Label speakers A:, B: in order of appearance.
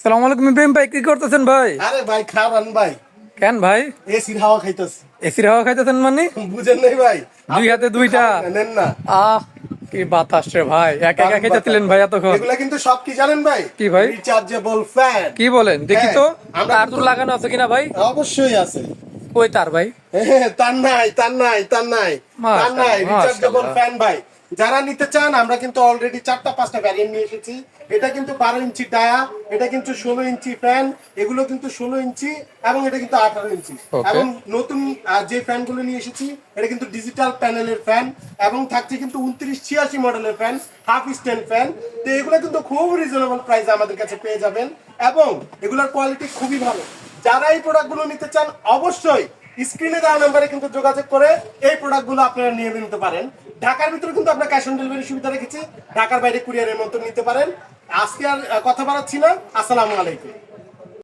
A: সালাম আলাইকুম ইব্রাহিম ভাই কি করতেছেন ভাই?
B: আরে ভাই খারান ভাই?
A: কেন ভাই?
B: এসির হাওয়া খাইতেছি।
A: এসির হাওয়া খাইতেছেন মানে?
B: বুঝেন নাই ভাই।
A: দুই হাতে দুইটা।
B: নেন না।
A: আহ কি বাতাস রে ভাই। একা একা খাইতেছিলেন ভাই এতক্ষণ।
B: এগুলা কিন্তু সব কি জানেন ভাই?
A: কি ভাই?
B: রিচার্জেবল ফ্যান
A: কি বলেন? দেখি তো।
B: হ্যাঁ,
A: তার তো লাগানো আছে কিনা ভাই?
B: অবশ্যই আছে।
A: কই তার ভাই?
B: তার নাই তার নাই তার নাই। তার নাই রিচার্জেবল ফ্যান ভাই। যারা নিতে চান আমরা কিন্তু অলরেডি চারটা পাঁচটা ভ্যারিয়েন্ট নিয়ে এসেছি। এটা কিন্তু বারো ইঞ্চি ডায়া এটা কিন্তু ষোলো ইঞ্চি ফ্যান এগুলো কিন্তু ষোলো ইঞ্চি এবং এটা কিন্তু আঠারো ইঞ্চি। এবং নতুন যে ফ্যানগুলো নিয়ে এসেছি এটা কিন্তু ডিজিটাল প্যানেলের ফ্যান এবং থাকছে কিন্তু উনত্রিশ ছিয়াশি মডেলের ফ্যান হাফ স্ট্যান্ড ফ্যান তো এগুলো কিন্তু খুব রিজনেবল প্রাইসে আমাদের কাছে পেয়ে যাবেন। এবং এগুলোর কোয়ালিটি খুবই ভালো। যারা এই প্রোডাক্টগুলো নিতে চান অবশ্যই স্ক্রিনে দেওয়া নাম্বারে কিন্তু যোগাযোগ করে এই প্রোডাক্টগুলো আপনারা নিয়ে নিতে পারেন। ঢাকার ভিতরে কিন্তু আমরা ক্যাশ অন ডেলিভারি সুবিধা রেখেছি। ঢাকার বাইরে কুরিয়ারের মতো নিতে পারেন। আজকে আর কথা বাড়াচ্ছি না। আসসালামু আলাইকুম।